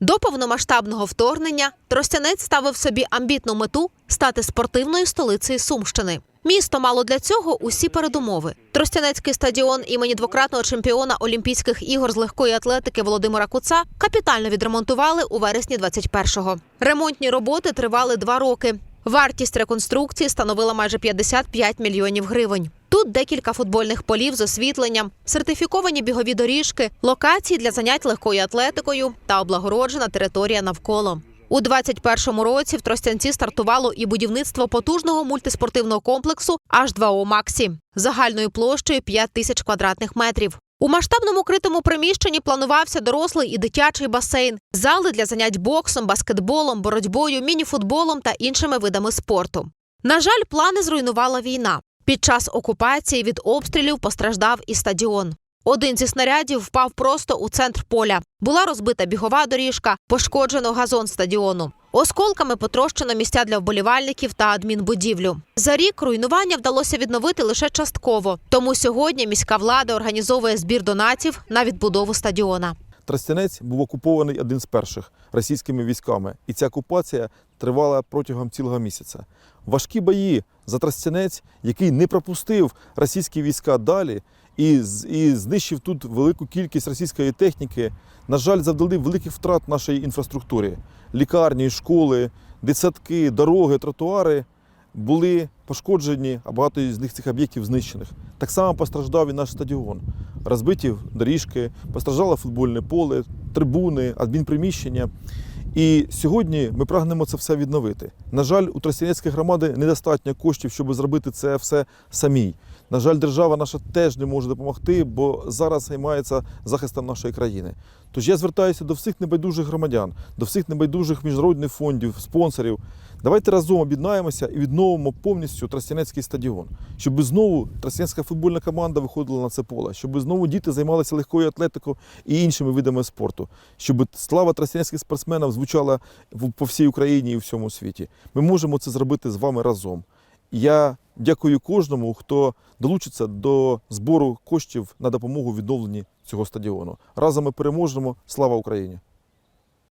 До повномасштабного вторгнення Тростянець ставив собі амбітну мету стати спортивною столицею Сумщини. Місто мало для цього усі передумови. Тростянецький стадіон імені двократного чемпіона Олімпійських ігор з легкої атлетики Володимира Куца капітально відремонтували у вересні 21-го. Ремонтні роботи тривали два роки. Вартість реконструкції становила майже 55 мільйонів гривень. Тут декілька футбольних полів з освітленням, сертифіковані бігові доріжки, локації для занять легкою атлетикою та облагороджена територія навколо. У 21-му році в Тростянці стартувало і будівництво потужного мультиспортивного комплексу H2O Максі загальною площею 5 тисяч квадратних метрів. У масштабному критому приміщенні планувався дорослий і дитячий басейн, зали для занять боксом, баскетболом, боротьбою, мініфутболом та іншими видами спорту. На жаль, плани зруйнувала війна. Під час окупації від обстрілів постраждав і стадіон. Один зі снарядів впав просто у центр поля. Була розбита бігова доріжка, пошкоджено газон стадіону. Осколками потрощено місця для вболівальників та адмінбудівлю. За рік руйнування вдалося відновити лише частково. Тому сьогодні міська влада організовує збір донатів на відбудову стадіона. Тростянець був окупований один з перших російськими військами, і ця окупація тривала протягом цілого місяця. Важкі бої за Тростянець, який не пропустив російські війська далі і, і знищив тут велику кількість російської техніки, на жаль, завдали великих втрат нашій інфраструктурі. Лікарні, школи, дитсадки, дороги, тротуари були пошкоджені, а багато з них цих об'єктів знищених. Так само постраждав і наш стадіон. Розбиті доріжки, постраждало футбольне поле, трибуни, адмінприміщення. І сьогодні ми прагнемо це все відновити. На жаль, у Тростянецької громади недостатньо коштів, щоб зробити це все самій. На жаль, держава наша теж не може допомогти, бо зараз займається захистом нашої країни. Тож я звертаюся до всіх небайдужих громадян, до всіх небайдужих міжнародних фондів, спонсорів. Давайте разом об'єднаємося і відновимо повністю Тростянецький стадіон, щоб знову Тростянецька футбольна команда виходила на це поле, щоб знову діти займалися легкою атлетикою і іншими видами спорту, щоб слава тростянецьких спортсменів звучала по всій Україні і всьому світі. Ми можемо це зробити з вами разом. Я дякую кожному, хто долучиться до збору коштів на допомогу відновленні цього стадіону. Разом ми переможемо. Слава Україні!